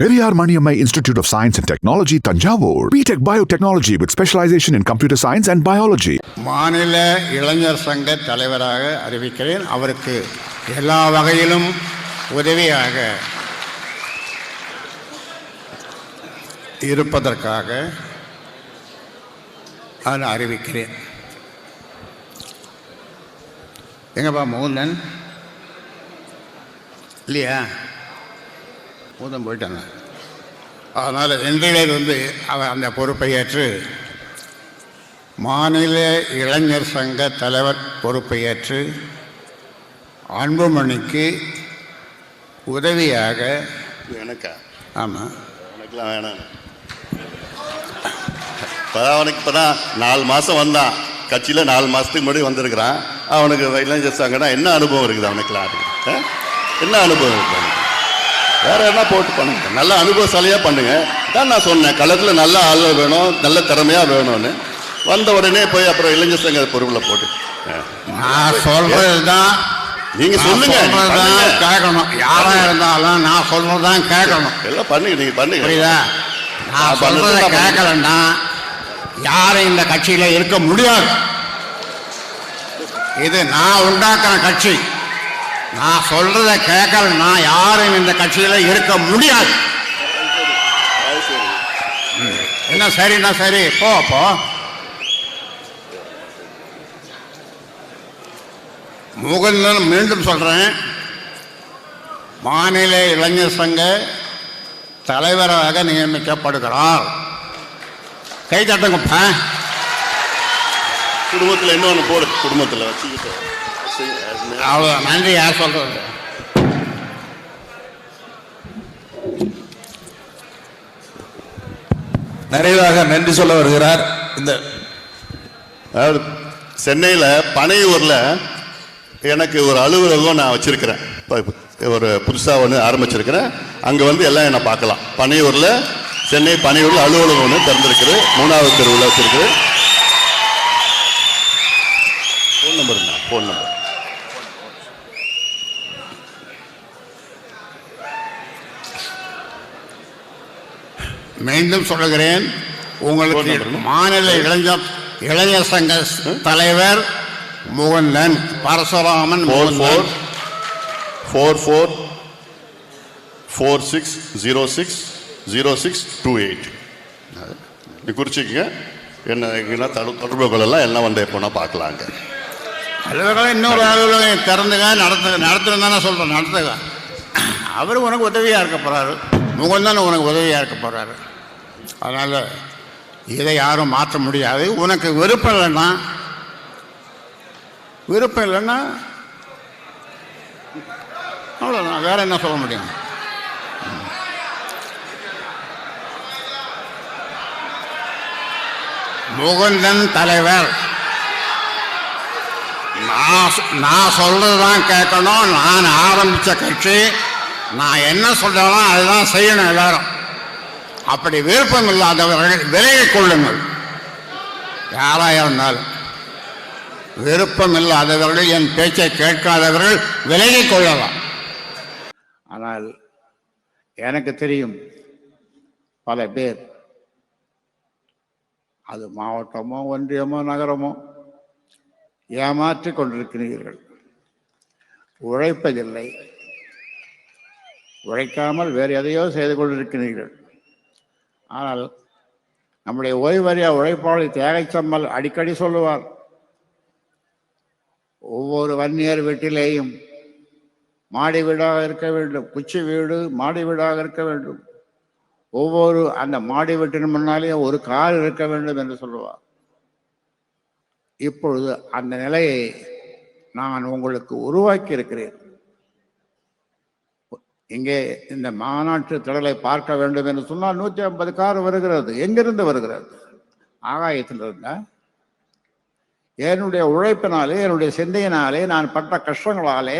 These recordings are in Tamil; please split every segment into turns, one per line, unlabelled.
Periyar Maniammai institute of science and technology Thanjavur BTech biotechnology with specialization in computer science and biology
மாநில இளைஞர் சங்க தலைவராக அறிவிக்கிறேன் அவருக்கு எல்லா வகையிலும் உதவியாக இருப்பதற்காக நான் அறிவிக்கிறேன் எங்கப்பா மோகந்தன் இல்லையா மூதம் போயிட்டாங்க. அதனால் இன்றையிலிருந்து அவர் அந்த பொறுப்பை ஏற்று மாநில இளைஞர் சங்க தலைவர் பொறுப்பை ஏற்று அன்புமணிக்கு உதவியாக
எனக்கா?
ஆமாம்
எனக்குலாம் வேணாம். இப்போதான் அவனுக்கு இப்போ தான் நாலு மாதம் வந்தான். கட்சியில் நாலு மாதத்துக்கு முன்னாடி வந்திருக்கிறான். அவனுக்கு இளைஞர் சங்கம்னா என்ன அனுபவம் இருக்குது அவனுக்குலாம்? என்ன அனுபவம் இருக்குது? வேற என்ன போட்டு பண்ணுங்க? நல்ல அனுபவசாலியாக பண்ணுங்க. தான் நான் சொன்னேன் களத்தில் நல்ல ஆள் வேணும் நல்ல திறமையாக வேணும்னு. வந்த உடனே போய் அப்புறம் இளைஞர் சங்க பொறுப்பில் போட்டு.
நான் சொல்றது தான்
நீங்க சொல்லுங்க, நீங்க.
கேட்கணும். யாரா இருந்தாலும் நான் சொல்றது தான் கேட்கணும்.
எல்லாம் பண்ணுங்க நீங்கள் பண்ணுங்க.
புரியுதா? நான் சொல்றத கேட்கலன்னா யாரும் இந்த கட்சியில இருக்க முடியாது. இது நான் உண்டாக்குற கட்சி. நான் சொல்றத கேட்கலன்னா யாரும் இந்த கட்சியில இருக்க முடியாது.
சரி.
என்ன சரிண்ணா சரி? போ அப்போ முகந்தன் மீண்டும் சொல்றேன். மாநில இளைஞர் சங்க தலைவராக நியமிக்கப்படுகிறார். கை தட்டுங்கப்பா.
குடும்பத்தில் இன்னொன்று போடு குடும்பத்தில் வச்சுக்கிட்டு.
அவ்வளோ நன்றி யார் சொல்கிறது
நிறைவாக நன்றி சொல்ல வருகிறார். இந்த
அதாவது சென்னையில் பனையூரில் எனக்கு ஒரு அலுவலகம் நான் வச்சுருக்கிறேன். இப்போ ஒரு புதுசாக ஒன்று ஆரம்பிச்சிருக்கிறேன். அங்கே வந்து எல்லாம் என்னை பார்க்கலாம். பனையூரில் சென்னை பனையூரில் அலுவலகம் ஒன்று திறந்திருக்குது. மூணாவது தெருவில் வச்சுருக்குது. ஃபோன் நம்பர் ஃபோன் நம்பர்
மீண்டும் சொல்லுகிறேன். உங்களுக்கு? மாநில இளைஞர் இளைஞர் சங்க தலைவர் Mukundan
Parasuraman four
four
four four four six zero six zero six two eight நீ குறிச்சிக்கங்க. என்ன தடு- தொடர்பு கொள்ளலாம் எல்லாம் வந்து எப்போனா பார்க்கலாங்க.
அலுவலகம் இன்னொரு அலுவலகம் திறந்துங்க நடத்து நடத்துன்னு தானே சொல்கிறேன் நடத்துங்க. அவர் உனக்கு உதவியாக இருக்க போகிறாரு முகந்தன் உனக்கு உதவியாக இருக்க போகிறாரு அதனால் இதை யாரும் மாற்ற முடியாது. உனக்கு விருப்பம் இல்லைன்னா விருப்பம் இல்லைன்னா அவ்வளோதான் வேற என்ன சொல்ல முடியும்? முகுந்தன் தலைவர். நான் சொ- நான் சொல்றதுதான் கேட்கணும். நான் ஆரம்பித்த கட்சி நான் என்ன சொல்றாலும் அதுதான் செய்யணும் எல்லாரும். அப்படி விருப்பம் இல்லாதவர்கள் விலகிக் கொள்ளுங்கள். யாராக இருந்தாலும். விருப்பம் இல்லாதவர்கள் என் பேச்சை கேட்காதவர்கள் விலகிக் கொள்ளலாம். ஆனால் எனக்கு தெரியும் பல பேர் அது மாவட்டமோ ஒன்றியமோ நகரமோ ஏமாற்றிக் கொண்டிருக்கிறீர்கள். உழைப்பதில்லை. உழைக்காமல் வேறு எதையோ செய்து கொண்டிருக்கிறீர்கள். ஆனால் நம்முடைய ஓய்வறியா உழைப்பாளர் தேகைச்சம்மல் அடிக்கடி சொல்லுவார் ஒவ்வொரு வன்னியர் வீட்டிலேயும் மாடி வீடாக இருக்க வேண்டும் குச்சி வீடு மாடி வீடாக இருக்க வேண்டும். ஒவ்வொரு அந்த மாடி வீட்டின் முன்னாலே ஒரு கார் இருக்க வேண்டும் என்று சொல்லுவார். இப்பொழுது அந்த நிலையை நான் உங்களுக்கு உருவாக்கி இருக்கிறேன் இங்கே இந்த மாநாட்டு திடலை பார்க்க வேண்டும் என்று சொன்னால் நூற்றி ஐம்பது கார் வருகிறது. எங்கிருந்து வருகிறது? ஆகாயத்திலிருந்தா. என்னுடைய உழைப்பினாலே என்னுடைய சிந்தையினாலே நான் பட்ட கஷ்டங்களாலே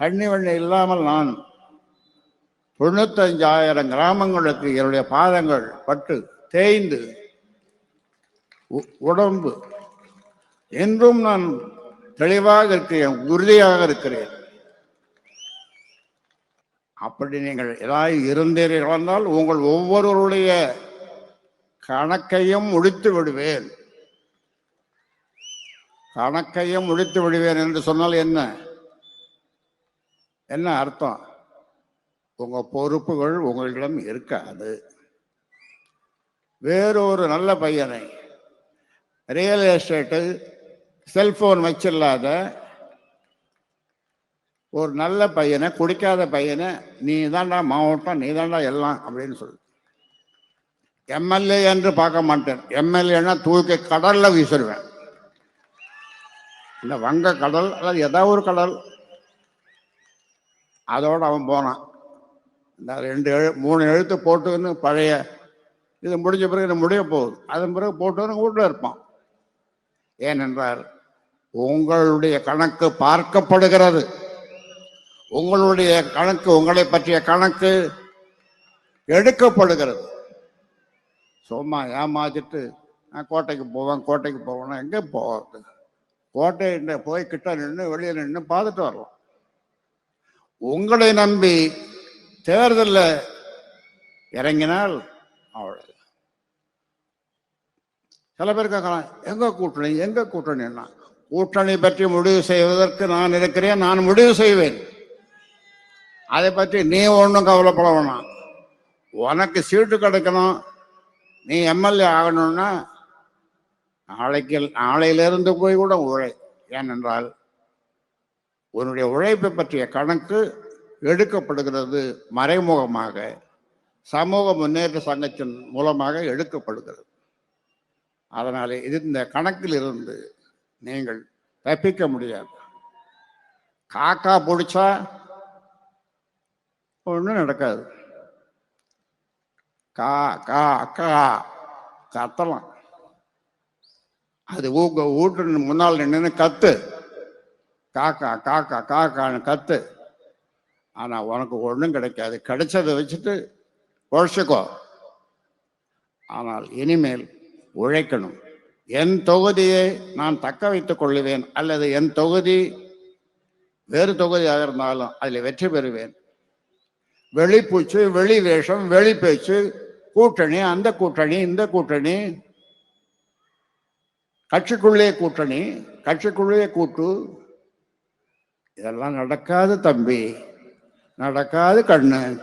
தண்ணி வண்ணி இல்லாமல் நான் தொண்ணூத்தஞ்சாயிரம் கிராமங்களுக்கு என்னுடைய பாதங்கள் பட்டு தேய்ந்து உடம்பு. என்றும் நான் தெளிவாக இருக்கிறேன் உறுதியாக இருக்கிறேன். அப்படி நீங்கள் ஏதாவது இருந்தீர்கள் என்றால் உங்கள் ஒவ்வொருவருடைய கணக்கையும் முடித்து விடுவேன். கணக்கையும் முடித்து விடுவேன் என்று சொன்னால் என்ன? என்ன அர்த்தம்? உங்க பொறுப்புகள் உங்களிடம் இருக்காது. வேறொரு நல்ல பையனை ரியல் எஸ்டேட்டு செல்போன் வச்சில்லாத ஒரு நல்ல பையனை குடிக்காத பையனை நீ தான்டா மாவட்டம் நீ தான்டா எல்லாம் அப்படின்னு சொல்லு. எம்எல்ஏ என்று பார்க்க மாட்டேன். எம்எல்ஏன்னா தூக்கி கடலில் வீசிடுவேன் இந்த வங்க கடல் அல்லது ஏதாவது ஒரு கடல். அதோடு அவன் போனான். இந்த ரெண்டு எழு மூணு எழுத்து போட்டுன்னு பழைய இது முடிஞ்ச பிறகு இது முடிய போகுது. அதன் பிறகு போட்டுன்னு வீட்டில் இருப்பான். ஏனென்றால் உங்களுடைய கணக்கு பார்க்கப்படுகிறது. உங்களுடைய கணக்கு உங்களை பற்றிய கணக்கு எடுக்கப்படுகிறது. சும்மா ஏமாத்திட்டு நான் கோட்டைக்கு போவேன் கோட்டைக்கு போவேன்னா எங்கே போகிறது கோட்டை போய் கிட்ட நின்று வெளியே நின்று பார்த்துட்டு வரலாம். உங்களை நம்பி தேர்தலில் இறங்கினால் அவ்வளோ சில பேர் கேட்கலாம் எங்க கூட்டணி? எங்கே கூட்டணின்னா? கூட்டணி பற்றி முடிவு செய்வதற்கு நான் இருக்கிறேன் நான் முடிவு செய்வேன். அதை பற்றி நீ ஒன்றும் கவலைப்பட வேணாம். உனக்கு சீட்டு கிடைக்கணும். நீ எம்எல்ஏ ஆகணும்னா நாளைக்கு நாளையிலிருந்து போய் கூட உழை. ஏனென்றால் உன்னுடைய உழைப்பை பற்றிய கணக்கு எடுக்கப்படுகிறது மறைமுகமாக. சமூக முன்னேற்ற சங்கத்தின் மூலமாக எடுக்கப்படுகிறது. அதனாலே இது இந்த கணக்கில் இருந்து நீங்கள் தப்பிக்க முடியாது. காக்கா பிடிச்சா ஒன்றும் நடக்காது. கா கா கா கத்தலாம். அது ஊக்க வீட்டு முன்னால் நின்று கத்து. காக்கா காக்கா காக்கான்னு கத்து. ஆனால் உனக்கு ஒன்றும் கிடைக்காது. கிடைச்சதை வச்சுட்டு உழைச்சிக்கோ. ஆனால் இனிமேல் உழைக்கணும். என் தொகுதியை நான் தக்க வைத்துக் கொள்ளுவேன் அல்லது என் தொகுதி வேறு தொகுதியாக இருந்தாலும் அதில் வெற்றி பெறுவேன். வெளிப்பூச்சு வெளி வேஷம் வெளி பேச்சு கூட்டணி அந்த கூட்டணி இந்த கூட்டணி கட்சிக்குள்ளே கூட்டணி கட்சிக்குள்ளே கூட்டு. இதெல்லாம் நடக்காது தம்பி. நடக்காது கண்ணு.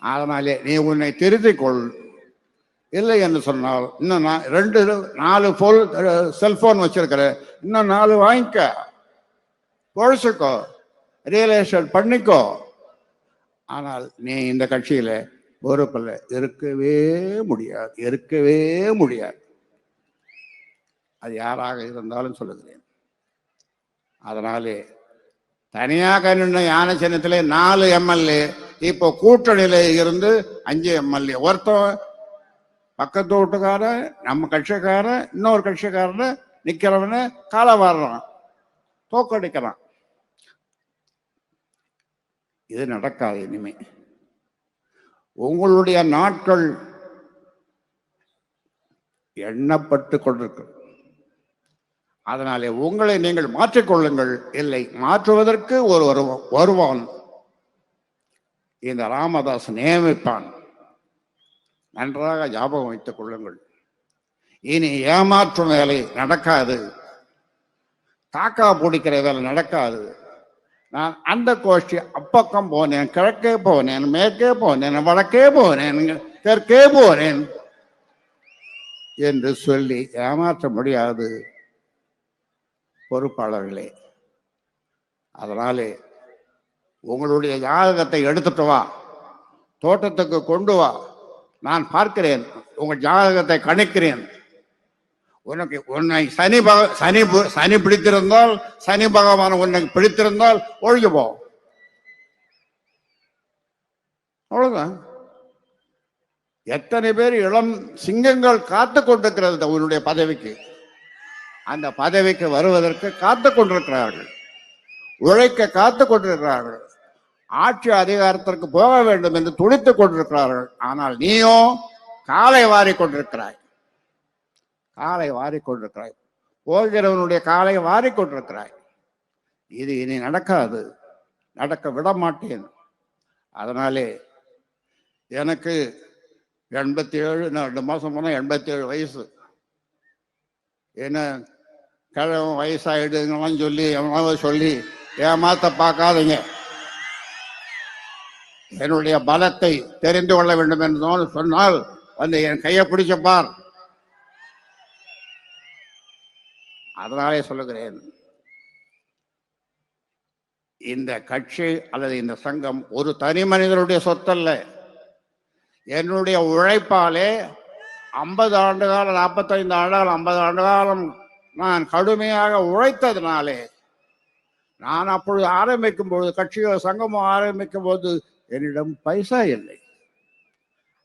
அதனாலே நீ உன்னை திருத்திக் கொள் இல்லை என்று சொன்னால் இன்னும் நான் ரெண்டு நாலு போல் செல்போன் வச்சிருக்கிற இன்னும் நாலு வாங்கிக்க. பொழைச்சிக்கோ. ரியல் எஸ்டேட் பண்ணிக்கோ. ஆனால் நீ இந்த கட்சியில பொறுப்பில் இருக்கவே முடியாது இருக்கவே முடியாது. அது யாராக இருந்தாலும் சொல்லுகிறேன். அதனாலே தனியாக நின்ற யானை சின்னத்திலே நாலு எம்எல்ஏ இப்போ கூட்டணியில இருந்து அஞ்சு எம்எல்ஏ. ஒருத்தன் பக்கத்து வீட்டுக்காரன் நம்ம கட்சிக்காரன் இன்னொரு கட்சிக்காரன் நிற்கிறவன காலை வாடுறான் தோக்கடிக்கிறான். இது நடக்காது இனிமே. உங்களுடைய நாட்கள் எண்ணப்பட்டு கொண்டிருக்கு அதனாலே உங்களை நீங்கள் மாற்றிக்கொள்ளுங்கள் இல்லை மாற்றுவதற்கு ஒரு வருவான். இந்த ராமதாஸ் நியமிப்பான். நன்றாக ஞாபகம் வைத்துக் கொள்ளுங்கள். இனி ஏமாற்றும் வேலை நடக்காது. காக்கா பிடிக்கிற வேலை நடக்காது. நான் அந்த கோஷ்டி அப்பக்கம் போனேன் கிழக்கே போனேன் மேற்கே போனேன் வடக்கே போனேன் தெற்கே போனேன் என்று சொல்லி ஏமாற்ற முடியாது பொறுப்பாளர்களே. அதனாலே உங்களுடைய ஜாதகத்தை எடுத்துட்டு வா தோட்டத்துக்கு கொண்டு வா. நான் பார்க்கிறேன் உங்கள் ஜாதகத்தை கணிக்கிறேன். உனக்கு உன்னை சனி பக சனி பு- சனி பிடித்திருந்தால் சனி பகவான் உன்னை பிடித்திருந்தால் ஒழுகி போ. அவ்வளவுதான். எத்தனை பேர் இளம் சிங்கங்கள் காத்து கொண்டிருக்கிறது உன்னுடைய பதவிக்கு. அந்த பதவிக்கு வருவதற்கு காத்து கொண்டிருக்கிறார்கள். உழைக்க காத்து கொண்டிருக்கிறார்கள். ஆட்சி அதிகாரத்திற்கு போக வேண்டும் என்று துடித்துக் கொண்டிருக்கிறார்கள். ஆனால் நீயோ காலை வாரி கொண்டிருக்கிறாய். காலை வாரி கொண்டிருக்கிறாய் போகிறவனுடைய காலை வாரி கொண்டிருக்கிறாய் இது இனி நடக்காது. நடக்க விட மாட்டேன் அதனாலே எனக்கு எண்பத்தி ஏழு நான் ரெண்டு மாதம் போனால் எண்பத்தி ஏழு வயசு. என்ன கிழவன் வயசாயிடுங்கலாம் சொல்லி எவ்வளோ சொல்லி ஏமாத்த பார்க்காதீங்க. என்னுடைய பலத்தை தெரிந்து கொள்ள வேண்டும் என்று சொன்னால் வந்து என் கையை பிடிச்ச பார் அதனாலே சொல்லுகிறேன் இந்த கட்சி அல்லது இந்த சங்கம் ஒரு தனி மனிதனுடைய சொத்தல்ல. என்னுடைய உழைப்பாலே ஐம்பது ஆண்டு காலம் நாற்பத்தைந்து ஆண்டுகள் ஐம்பது ஆண்டு காலம் நான் கடுமையாக உழைத்ததினாலே நான் அப்பொழுது ஆரம்பிக்கும் பொழுது கட்சியோ சங்கமோ ஆரம்பிக்கும் போது என்னிடம் பைசா இல்லை.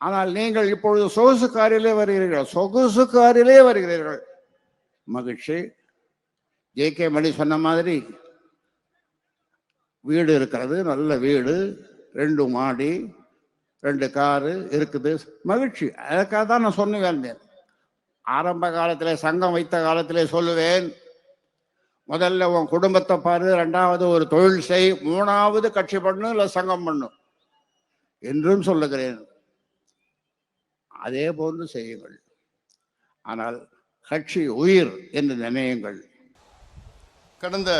ஆனால் நீங்கள் இப்பொழுது சொகுசு காரிலே வருகிறீர்கள் சொகுசு காரிலே வருகிறீர்கள். மகிழ்ச்சி. ஜே கே மணி சொன்ன மாதிரி வீடு இருக்கிறது நல்ல வீடு ரெண்டு மாடி ரெண்டு காரு இருக்குது. மகிழ்ச்சி. அதுக்காக தான் நான் சொன்ன ஆரம்ப காலத்தில் சங்கம் வைத்த காலத்தில் சொல்லுவேன் முதல்ல உன் குடும்பத்தை பாரு ரெண்டாவது ஒரு தொழில் செய் மூணாவது கட்சி பண்ணு இல்லை சங்கம் பண்ணு என்றும் சொல்லுகிறேன். அதே போன்று செய்யுங்கள். ஆனால் கட்சி உயிர் என்று நினையுங்கள்.
கடந்த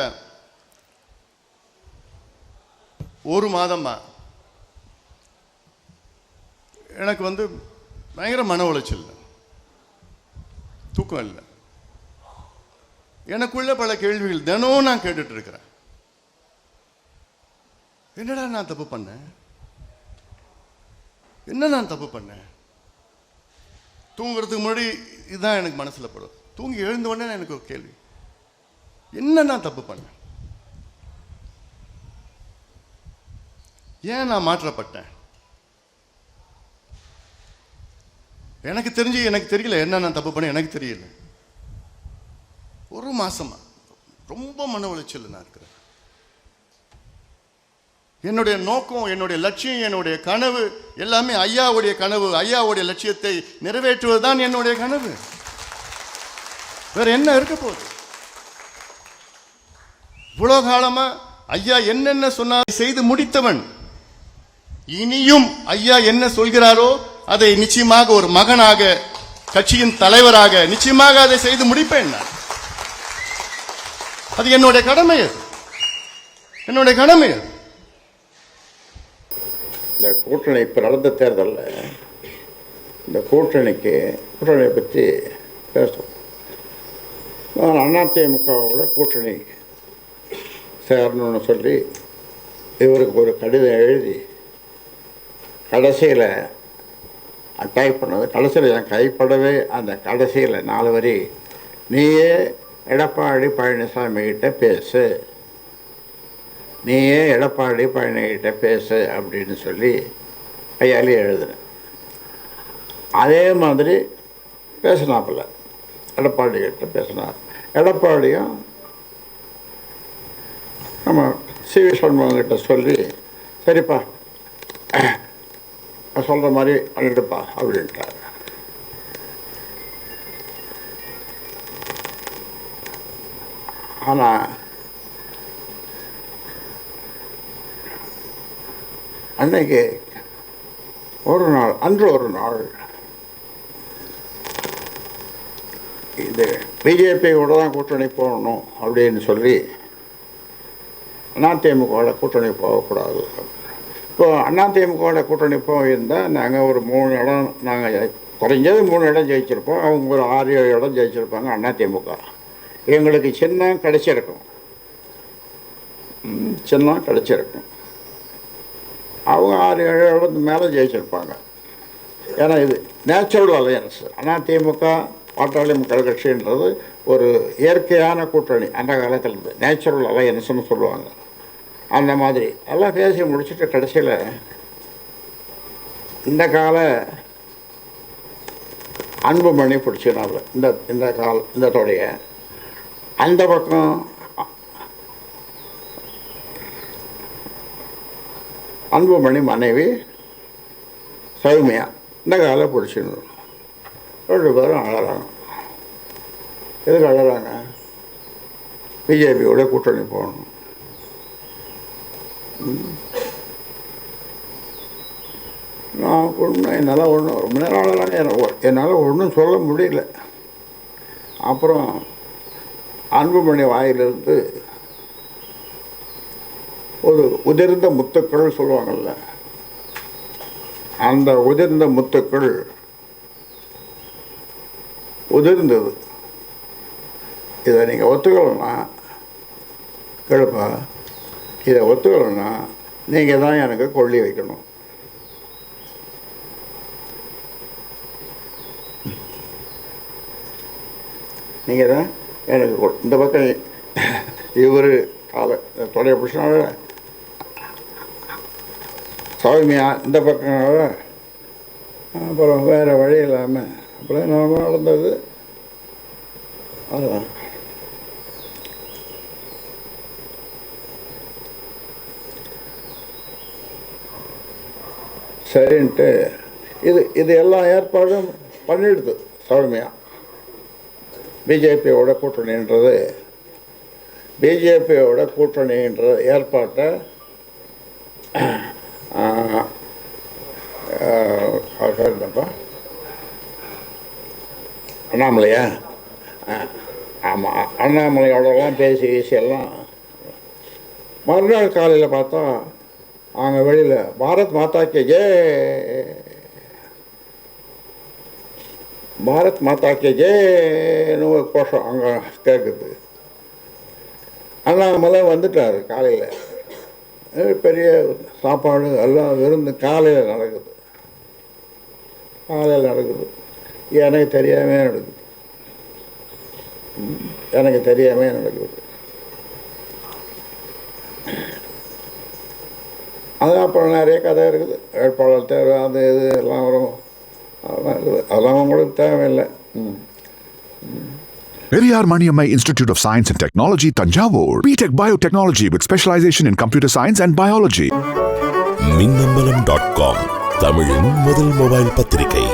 ஒரு மாதமா எனக்கு வந்து பயங்கர மன உளைச்சல். தூக்கம் இல்லை. எனக்குள்ள பல கேள்விகள் தினமும் நான் கேட்டுட்டு இருக்கிறேன் என்னடா நான் தப்பு பண்ணேன்? என்ன நான் தப்பு பண்ணேன்? தூங்குறதுக்கு முன்னாடி இதுதான் எனக்கு மனசில் படும். தூங்கி எழுந்த உடனே எனக்கு ஒரு கேள்வி. என்ன நான் தப்பு பண்ணேன்? ஏன் நான் மாற்றப்பட்டேன்? எனக்கு தெரிஞ்சு எனக்கு தெரியல என்ன நான் தப்பு பண்ண எனக்கு தெரியல. ஒரு மாசமா. ரொம்ப மன உளைச்சல் நான் இருக்கிறேன். என்னுடைய நோக்கம் என்னுடைய லட்சியம் என்னுடைய கனவு எல்லாமே ஐயாவுடைய கனவு. ஐயாவுடைய லட்சியத்தை நிறைவேற்றுவது தான் என்னுடைய கனவு. வேற என்ன இருக்க போகுது? இவ்வளோ காலமாக ஐயா என்னென்ன சொன்னார் செய்து முடித்தவன். இனியும் ஐயா என்ன சொல்கிறாரோ அதை நிச்சயமாக ஒரு மகனாக கட்சியின் தலைவராக நிச்சயமாக அதை செய்து முடிப்பேன் நான். அது என்னுடைய கடமை அது. என்னுடைய கடமை அது.
இந்த கூட்டணி இப்போ நடந்த தேர்தலில் இந்த கூட்டணிக்கு கூட்டணியை பற்றி பேசும் நான் அதிமுகவோட கூட்டணி சேரணும்னு சொல்லி இவருக்கு ஒரு கடிதம் எழுதி கடைசியில் டைப் பண்ணது. கடைசியில் என் கைப்படவே அந்த கடைசியில் நாலு வரி நீயே எடப்பாடி பழனிசாமி கிட்ட பேசு. நீயே எடப்பாடி பழனிக்கிட்ட பேசு அப்படின்னு சொல்லி கையாலே எழுதுனேன். அதே மாதிரி பேசினாப்புல. எடப்பாடி கிட்ட பேசினார். எடப்பாடியும் நம்ம சி வி சண்முகங்கிட்ட சொல்லி சரிப்பா நான் சொல்கிற மாதிரி பண்ணிட்டுப்பா அப்படின்ட்டார். ஆனால் அன்னைக்கு ஒரு நாள் அன்று ஒரு நாள் இது பிஜேபியோட தான் கூட்டணி போகணும் அப்படின்னு சொல்லி அதிமுகவோட கூட்டணி போகக்கூடாது. இப்போ அதிமுகவோட கூட்டணி போயிருந்தால் நாங்கள் ஒரு மூணு இடம் நாங்கள் குறைஞ்சது மூணு இடம் ஜெயிச்சிருப்போம் அவங்க ஒரு ஆறு ஏழு இடம் ஜெயிச்சிருப்பாங்க அதிமுக எங்களுக்கு சின்னம் கிடச்சிருக்கும். சின்னம் கிடைச்சிருக்கும். அவங்க ஆறு ஏழு இடத்துக்கு மேலே ஜெயிச்சிருப்பாங்க. ஏன்னா இது நேச்சுரல் அலையன்ஸ் அதிமுக பாட்டாளி மக்கள் கட்சின்றது ஒரு இயற்கையான கூட்டணி அந்த காலத்தில் இருந்து. நேச்சுரல் அலையன்ஸ்னு சொல்லுவாங்க. அந்த மாதிரி. எல்லாம் பேசி முடிச்சுட்டு கடைசியில் இந்த கால அன்புமணி பிடிச்சினால இந்த இந்த கால இந்த தொடைய அந்த பக்கம் அன்புமணி மனைவி சௌமியா. இந்த காலை பிடிச்சிருந்தோம். ரெண்டு பேரும் அழறாங்க. எதுக்கு அழறாங்க? பிஜேபியோட கூட்டணி போகணும்.
நான் ஒன்றும் என்னால் ஒன்றும் ரொம்ப நேரம் என்னால் ஒன்றும் சொல்ல முடியல. அப்புறம் அன்புமணி வாயிலிருந்து ஒரு உதிர்ந்த முத்துக்கள் சொல்லுவாங்கள்ல அந்த உதிர்ந்த முத்துக்கள் உதிர்ந்தது. இதை நீங்கள் ஒத்துக்கலன்னா கேளுப்பா இதை ஒத்துக்கலன்னா நீங்கள் தான் எனக்கு கொள்ளி வைக்கணும். நீங்கள் தான் எனக்கு இந்த பக்கம் இவர் காலை தொடைய பிடிச்சினால சௌமியா இந்த பக்கம் அப்புறம் வேறு வழி இல்லாமல் அப்புறம் நம்ம நடந்தது. அதுதான் சரின்ட்டு இது இது எல்லா ஏற்பாடும் பண்ணிடுது சௌமியா பிஜேபியோட கூட்டணின்றது பிஜேபியோட கூட்டணின்ற ஏற்பாட்டை என்னப்பா அண்ணாமலையா? ஆமாம் அண்ணாமலையோடலாம் பேசி பேசி எல்லாம். மறுநாள் காலையில் பார்த்தா அங்கே வெளியில் பாரத் மாதா கே பாரத் மாதா கே ஜெயன்னு ஒரு கோஷம் அங்கே கேட்குது அண்ணாமலை வந்துட்டார் காலையில். பெரிய சாப்பாடு எல்லாம் விருந்து காலையில் நடக்குது. காலையில் நடக்குது. எனக்கு தெரியாமே நடக்குது. எனக்கு தெரியாமே நடக்குது. அது அப்புறம் நிறைய கதை இருக்குது. வேட்பாளர் தேர்வு அது இது எல்லாம் வரும். அதெல்லாம் இருக்குது. அதெல்லாம் உங்களுக்கு தேவையில்லை. ம்.
Periyar Maniammai Institute of Science and Technology, Tanjavur. BTech Biotechnology with specialization in computer science and biology.
Minnambalam dot com தமிழின் முதல் மொபைல் பத்திரிகை